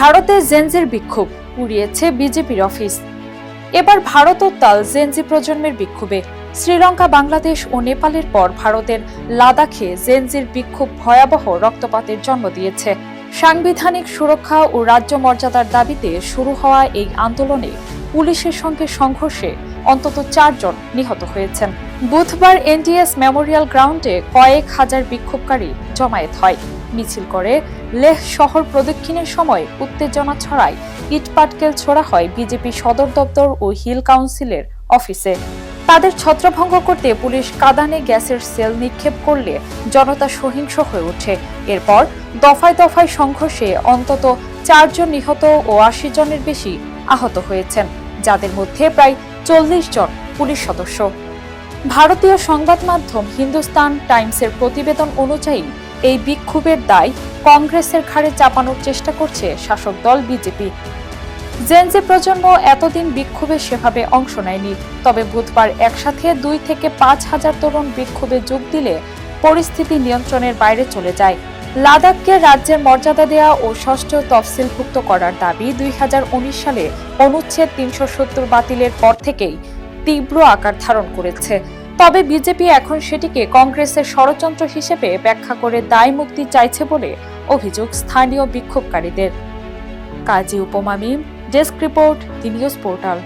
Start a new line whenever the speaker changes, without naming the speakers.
ভারতে জেনজির বিক্ষোভ উড়িয়েছে বিজেপির অফিস। এবার ভারত তাল জেনজি প্রজন্মের বিক্ষোভে শ্রীলঙ্কা, বাংলাদেশ ও নেপালের পর ভারতের লাদাখে জেনজির বিক্ষোভ ভয়াবহ রক্তপাতের জন্ম দিয়েছে। সাংবিধানিক সুরক্ষা ও রাজ্য মর্যাদার দাবিতে শুরু হওয়া এই আন্দোলনে পুলিশের সঙ্গে সংঘর্ষে অন্তত চারজন নিহত হয়েছেন। বুধবার এনডিএস মেমোরিয়াল গ্রাউন্ডে কয়েক হাজার বিক্ষোভকারী জমায়েত হয়। মিছিল করে লেহ শহর প্রদক্ষিণের সময় উত্তেজনা ছড়ায়। ইটপাটকেল ছোড়া হয় বিজেপি সদর দপ্তর ও হিল কাউন্সিলের অফিসে। তাদের ছত্রভঙ্গ করতে পুলিশ কাদানে গ্যাসের সেল নিক্ষেপ করলে জনতা সহিংস হয়ে ওঠে। এরপর দফায় দফায় সংঘর্ষে অন্তত চারজন নিহত ও আশি জনের বেশি আহত হয়েছেন। যাদের মধ্যে প্রায় চল্লিশ জন পুলিশ সদস্য। ভারতীয় সংবাদ মাধ্যম হিন্দুস্তান টাইমসের প্রতিবেদন অনুযায়ী, এই বিক্ষোভের দায় কংগ্রেসের ঘাড়ে চাপানোর চেষ্টা করছে শাসক দল বিজেপি। জেনজি প্রজন্ম এতদিন বিক্ষোভে সেভাবে অংশ নেয়নি, তবে বুধবার একসাথে দুই থেকে পাঁচ হাজার তরুণ বিক্ষোভে যোগ দিলে পরিস্থিতি নিয়ন্ত্রণের বাইরে চলে যায়। লাদাখকে রাজ্যের মর্যাদা দেওয়া ও ষষ্ঠ তফসিলভুক্ত করার দাবি দুই হাজার উনিশ সালে অনুচ্ছেদ তিনশো সত্তর বাতিলের পর থেকেই তীব্র আকার ধারণ করেছে। তবে বিজেপি এখন সেটিকে কংগ্রেসের ষড়যন্ত্র হিসেবে ব্যাখ্যা করে দায় মুক্তি চাইছে বলে অভিযোগ স্থানীয় বিক্ষোভকারীদের। Kazi Upoma Mim, desk report, the news portal.